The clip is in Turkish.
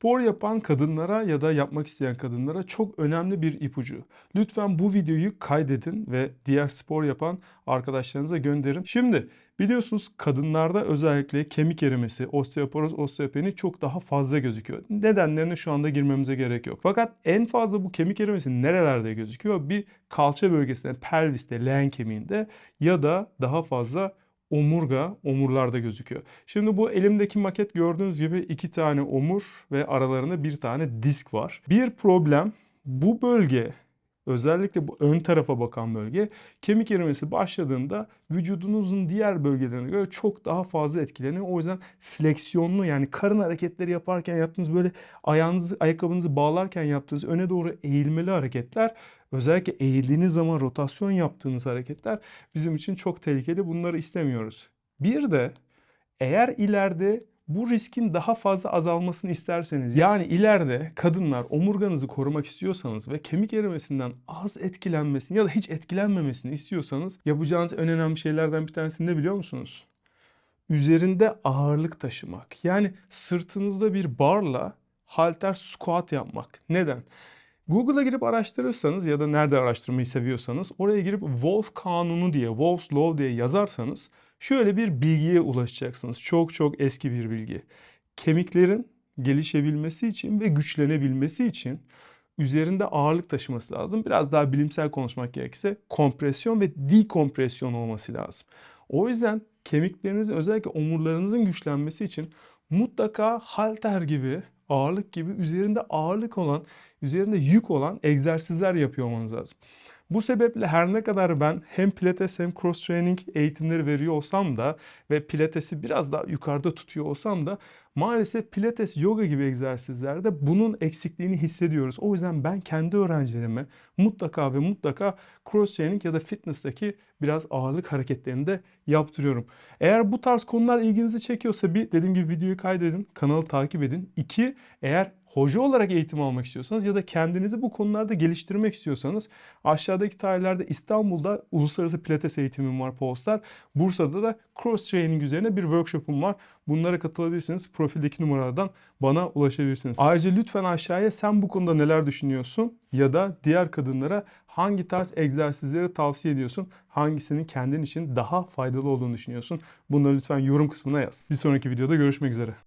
Spor yapan kadınlara ya da yapmak isteyen kadınlara çok önemli bir ipucu. Lütfen bu videoyu kaydedin ve diğer spor yapan arkadaşlarınıza gönderin. Şimdi biliyorsunuz kadınlarda özellikle kemik erimesi, osteoporoz, osteopeni çok daha fazla gözüküyor. Nedenlerine şu anda girmemize gerek yok. Fakat en fazla bu kemik erimesi nerelerde gözüküyor? Bir kalça bölgesinde, pelviste, leğen kemiğinde ya da daha fazla omurga, omurlarda gözüküyor. Şimdi bu elimdeki maket gördüğünüz gibi iki tane omur ve aralarında bir tane disk var. Bir problem bu bölge özellikle bu ön tarafa bakan bölge kemik erimesi başladığında vücudunuzun diğer bölgelerine göre çok daha fazla etkileniyor. O yüzden fleksiyonlu yani karın hareketleri yaparken yaptığınız böyle ayağınızı ayakkabınızı bağlarken yaptığınız öne doğru eğilmeli hareketler özellikle eğildiğiniz zaman rotasyon yaptığınız hareketler bizim için çok tehlikeli. Bunları istemiyoruz. Bir de eğer ileride bu riskin daha fazla azalmasını isterseniz yani ileride kadınlar omurganızı korumak istiyorsanız ve kemik erimesinden az etkilenmesini ya da hiç etkilenmemesini istiyorsanız yapacağınız en önemli şeylerden bir tanesi ne biliyor musunuz? Üzerinde ağırlık taşımak. Yani sırtınızda bir barla halter squat yapmak. Neden? Google'a girip araştırırsanız ya da nerede araştırmayı seviyorsanız oraya girip Wolf kanunu diye, Wolf's Law diye yazarsanız şöyle bir bilgiye ulaşacaksınız. Çok çok eski bir bilgi. Kemiklerin gelişebilmesi için ve güçlenebilmesi için üzerinde ağırlık taşıması lazım. Biraz daha bilimsel konuşmak gerekirse kompresyon ve dekompresyon olması lazım. O yüzden kemiklerinizin özellikle omurlarınızın güçlenmesi için mutlaka halter gibi, ağırlık gibi üzerinde ağırlık olan, üzerinde yük olan egzersizler yapıyor olmanız lazım. Bu sebeple her ne kadar ben hem pilates hem cross training eğitimleri veriyor olsam da ve pilatesi biraz daha yukarıda tutuyor olsam da maalesef pilates, yoga gibi egzersizlerde bunun eksikliğini hissediyoruz. O yüzden ben kendi öğrencilerime mutlaka ve mutlaka cross training ya da fitness'taki biraz ağırlık hareketlerini de yaptırıyorum. Eğer bu tarz konular ilginizi çekiyorsa bir dediğim gibi videoyu kaydedin, kanalı takip edin. İki, eğer hoca olarak eğitim almak istiyorsanız ya da kendinizi bu konularda geliştirmek istiyorsanız aşağıdaki tarihlerde İstanbul'da uluslararası pilates eğitimim var Polestar. Bursa'da da cross training üzerine bir workshop'um var. Bunlara katılabilirsiniz. Profildeki numaralardan bana ulaşabilirsiniz. Ayrıca lütfen aşağıya sen bu konuda neler düşünüyorsun ya da diğer kadınlara hangi tarz egzersizleri tavsiye ediyorsun? Hangisinin kendin için daha faydalı olduğunu düşünüyorsun? Bunları lütfen yorum kısmına yaz. Bir sonraki videoda görüşmek üzere.